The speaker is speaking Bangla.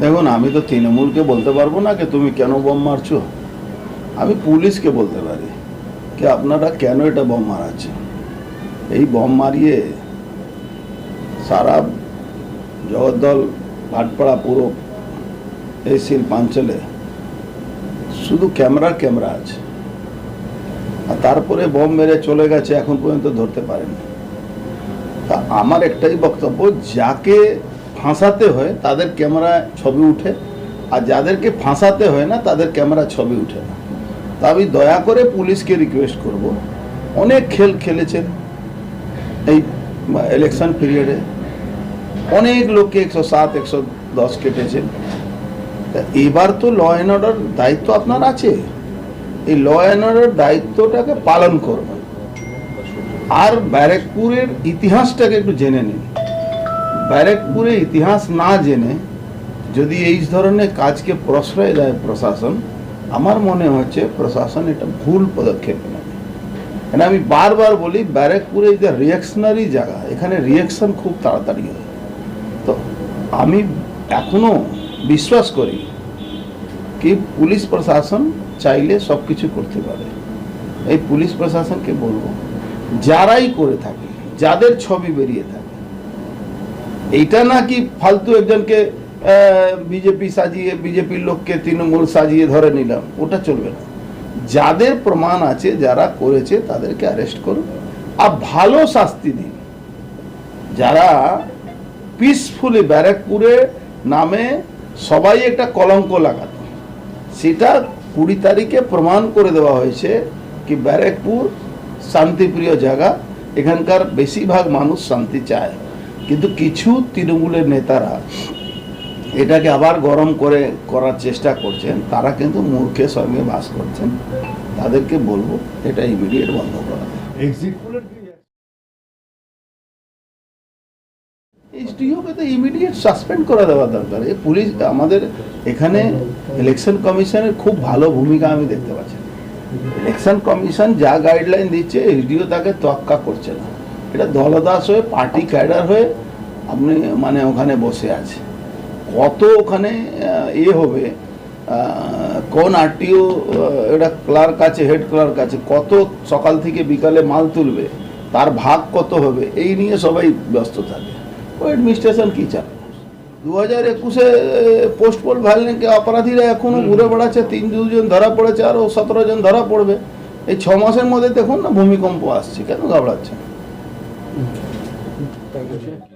দেখুন, আমি তো তৃণমূলকে বলতে পারব না যে তুমি কেন বোম মারছো। আমি পুলিশকে বলতে পারি কি আপনারা কেন এটা বোম মারাচ্ছেন? এই বোম মারিয়ে সারা জগদ্দল, ভাটপাড়া পুরো এই শিল্পাঞ্চলে শুধু ক্যামেরা ক্যামেরা আছে। আর তারপরে বোম মেরে চলে গেছে, এখন পর্যন্ত ধরতে পারেনি। তা আমার একটাই বক্তব্য, যাকে ফাঁসাতে হয়, তাদের ক্যামেরা ছবি উঠে। আর যাদেরকে ফাঁসাতে হয় না, তাদের ক্যামেরা ছবি উঠে না। তা আমি দয়া করে পুলিশকে রিকোয়েস্ট করব। অনেক খেল খেলেছেন এই ইলেকশন পিরিয়ডে অনেক লোককে একশো সাত, একশো দশ কেটেছেন তা এবার তো ল অ্যান্ড অর্ডার দায়িত্ব আপনার আছে। এই ল অ্যান্ড অর্ডার দায়িত্বটাকে পালন করবেন। আর ব্যারেকপুরের ইতিহাসটাকে একটু জেনে নিন। ব্যারেকপুরের ইতিহাস না জেনে যদি এই ধরনের কাজকে প্রশ্রয় দেয় প্রশাসন, আমার মনে হচ্ছে প্রশাসন এটা ভুল পদক্ষেপ নেবে। মানে আমি বারবার বলি, ব্যারেকপুরে যে রিয়াকশনারি জায়গা, এখানে রিয়াকশন খুব তাড়াতাড়ি হয়। তো আমি এখনও বিশ্বাস করি কি পুলিশ প্রশাসন চাইলে সব কিছু করতে পারে। এই পুলিশ প্রশাসনকে বলব, যারাই করে থাকে, যাদের ছবি বেরিয়ে থাকে এইটা না কি ফালতু একজনকে বিজেপি সাজিয়ে বিজেপির লোককে তৃণমূল সাজিয়ে ধরে নিলাম। ওটা চলবে না। যাদের প্রমাণ আছে, যারা করেছে, তাদেরকে অ্যারেস্ট করুন। আর ভালো শাস্তি দিন। যারা পিসফুলি ব্যারাকপুরে নামে সবাই একটা কলঙ্ক লাগাতো, সেটা কুড়ি তারিখে প্রমাণ করে দেওয়া হয়েছে কি ব্যারাকপুর শান্তিপ্রিয় জায়গা, এখানকার বেশিরভাগ মানুষ শান্তি চায়। কিন্তু কিছু তৃণমূলের নেতারা এটাকে আবার গরম করে করার চেষ্টা করছেন তারা কিন্তু মূর্খের সঙ্গে বাস করছেন। তাদেরকে বলব এটা ইমিডিয়েট বন্ধ করা। এক্সিট পোলের তো ইমিডিয়েট সাসপেন্ড করে দেওয়া দরকার। এই পুলিশ আমাদের এখানে ইলেকশন কমিশনের খুব ভালো ভূমিকা আমি দেখতে পাচ্ছি। ইলেকশন কমিশন যা গাইডলাইন দিচ্ছে এসডিও তাকে তোয়াক্কা করছে না। এটা দলদাস হয়ে পার্টি ক্যাডার হয়ে আপনি মানে ওখানে বসে আছে কত ওখানে এ হবে কোন আরটিও এটা ক্লার্ক আছে হেড ক্লার্ক আছে কত সকাল থেকে বিকালে মাল তুলবে তার ভাগ কত হবে এই নিয়ে সবাই ব্যস্ত থাকে। ও অ্যাডমিনিস্ট্রেশন কী চায়? দু হাজার একুশে পোস্ট পোল ভ্যালেন্টকে অপরাধীরা এখনও ঘুরে বেড়াচ্ছে তিন দুজন ধরা পড়েছে আরও সতেরো জন ধরা পড়বে। এই ছ মাসের মধ্যে দেখুন না ভূমিকম্প আসছে কেন ঘাবড়াচ্ছে? 음.